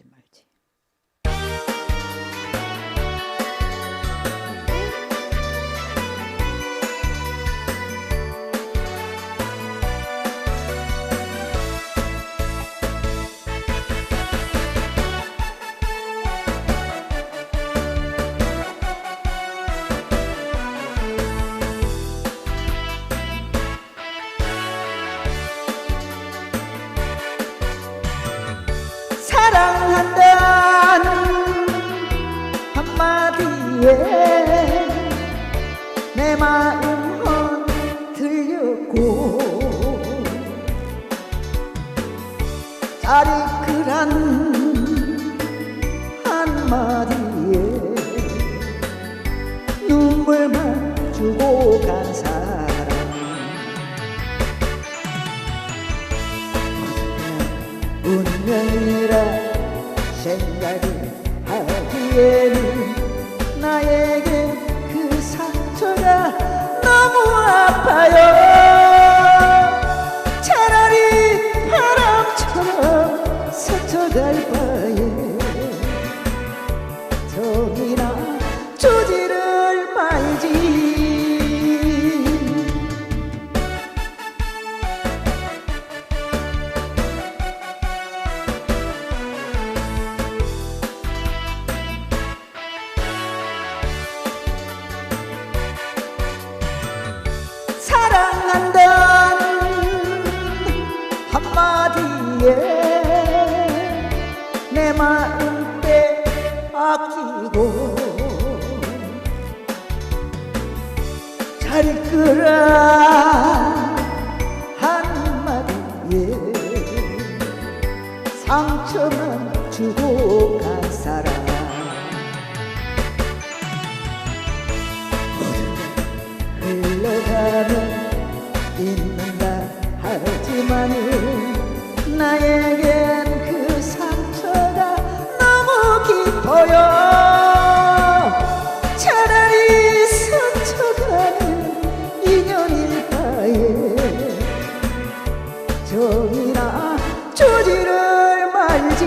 죽지 말지. 사랑한다는 한마디에 내 마음 흔들렸고 짜리클한 한마디에 눈물만 주고 간 사람 운명이라 생각을 하기에는 나에 내 마음 빼앗기고 자리끄라 한마디에 상처만 주고 간 사람 정이나 주지를 말지.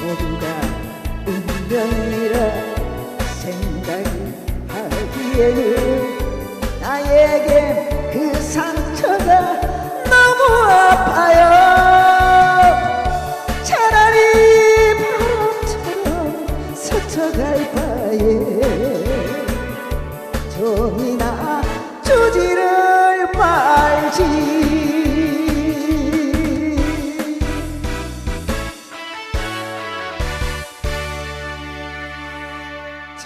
모두가 운명이라 생각하기에는 나에게 그 상처가 너무 아파요. 차라리 바람처럼 스쳐갈 바에 정이나 주지를 再敬